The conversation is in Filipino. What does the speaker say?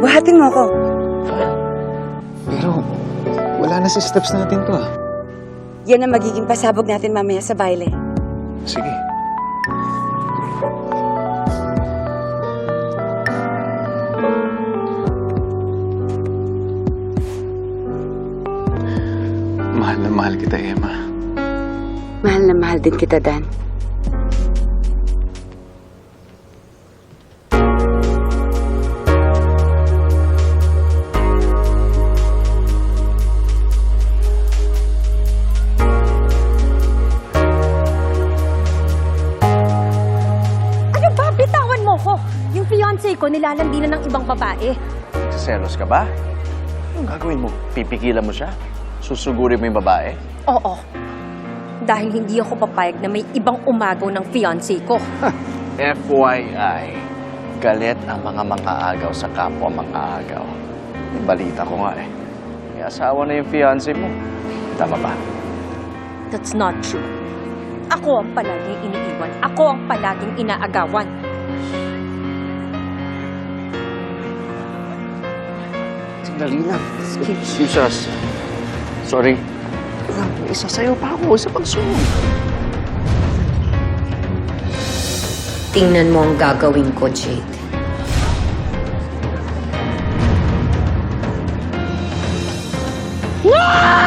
Buhatin mo ko. Pero, wala na si steps natin to ah. Yan ang magiging pasabog natin mamaya sa baile. Sige. Mahal na mahal kita, Emma. Mahal na mahal din kita, Dan. Fiancé ko nilalandi na ng ibang babae. Selos ka ba? Anong gagawin mo? Pipigilan mo siya? Susugurin mo yung babae? Oo. Dahil hindi ako papayag na may ibang umagaw ng fiancé ko. FYI, galit ang mga mga agaw sa kapwa mga agaw. May balita ko nga eh. May asawa na yung fiancé mo. Tama ba? That's not true. Ako ang palaging iniiwan. Ako ang palaging inaagawan. Sandali lang. Excuse us. Sorry. Isa sa'yo pa ako sa pagsunod. Tingnan mo ang gagawin ko, Jade. Ah!